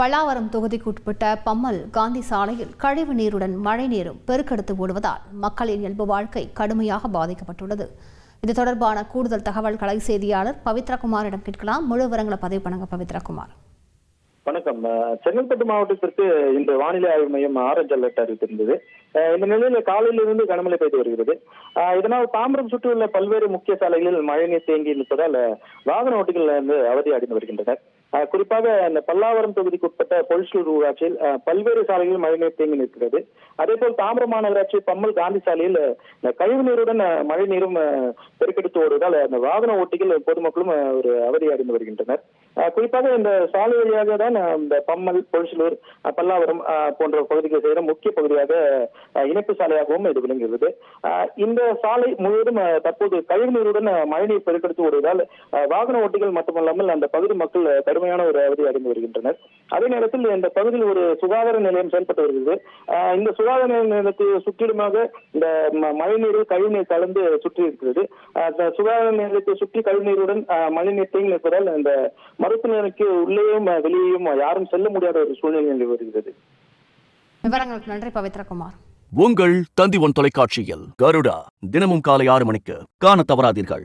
பல்லாவரம் தொகுதிக்குட்பட்ட பம்மல் காந்தி சாலையில் கழிவு நீருடன் மழை நீரும் பெருக்கெடுத்து ஓடுவதால் மக்களின் இயல்பு வாழ்க்கை கடுமையாக பாதிக்கப்பட்டுள்ளது. இது தொடர்பான கூடுதல் தகவல்களை செய்தியாளர் பவித்ரகுமாரிடம் கேட்கலாம். முழு விவரங்களை பதிவு பண்ணுங்க பவித்ரகுமார். வணக்கம். அஹ் செங்கல்பட்டு மாவட்டத்திற்கு இன்று வானிலை ஆய்வு மையம் ஆரஞ்சு அலர்ட் அறிவித்திருந்தது. இந்த நிலையில காலையிலிருந்து கனமழை பெய்து வருகிறது. இதனால் தாம்பரம் சுற்றியுள்ள பல்வேறு முக்கிய சாலைகளில் மழைநீர் தேங்கி நிற்பதால் வாகன ஓட்டிகள் வந்து அவதி அடைந்து வருகின்றனர். குறிப்பாக அந்த பல்லாவரம் தொகுதிக்கு உட்பட்ட பொலிசூர் ஊராட்சியில் பல்வேறு சாலைகளில் மழைநீர் தேங்கி நிற்கிறது. அதே போல் தாம்பரம் மாநகராட்சி பம்மல் காந்தி சாலையில் கழிவு நீருடன் மழை நீரும் பெருக்கெடுத்து ஓடுவதால் அந்த வாகன ஓட்டிகள் பொதுமக்களும் ஒரு அவதி அடைந்து வருகின்றனர். குறிப்பாக இந்த சாலை வழியாக தான் இந்த பம்மல் பொலிசலூர் பல்லாவரம் போன்ற பகுதிகளை செய்கிற முக்கிய பகுதியாக இணைப்பு சாலையாகவும் இது விளங்குகிறது. இந்த சாலை முழுவதும் தற்போது கழிவு நீருடன் மழைநீர் பெருக்கெடுத்து ஓடுவதால் வாகன ஓட்டிகள் மட்டுமல்லாமல் அந்த பகுதி மக்கள் கடுமையான ஒரு அவதி அடைந்து வருகின்றனர். அதே நேரத்தில் இந்த பகுதியில் ஒரு சுகாதார நிலையம் செயல்பட்டு வருகிறது. இந்த சுகாதார நிலையத்தை சுற்றிலுமாக இந்த ம- மழைநீரில் கழிவுநீர் கலந்து சுற்றி இருக்கிறது. சுகாதார நிலையத்தை சுற்றி கழிவுநீருடன் மழைநீர் தேங்கி நிற்பதால் இந்த மருத்துவமனைக்கு உள்ளேயும் வெளியேயும் யாரும் செல்ல முடியாத ஒரு சூழ்நிலை நிலவி வருகிறது. விவரங்களுக்கு நன்றி பவித்ரகுமார் உங்கள் தந்தி ஒன் தொலைக்காட்சியில் கருடா தினமும் காலை ஆறு மணிக்கு காண தவறாதீர்கள்.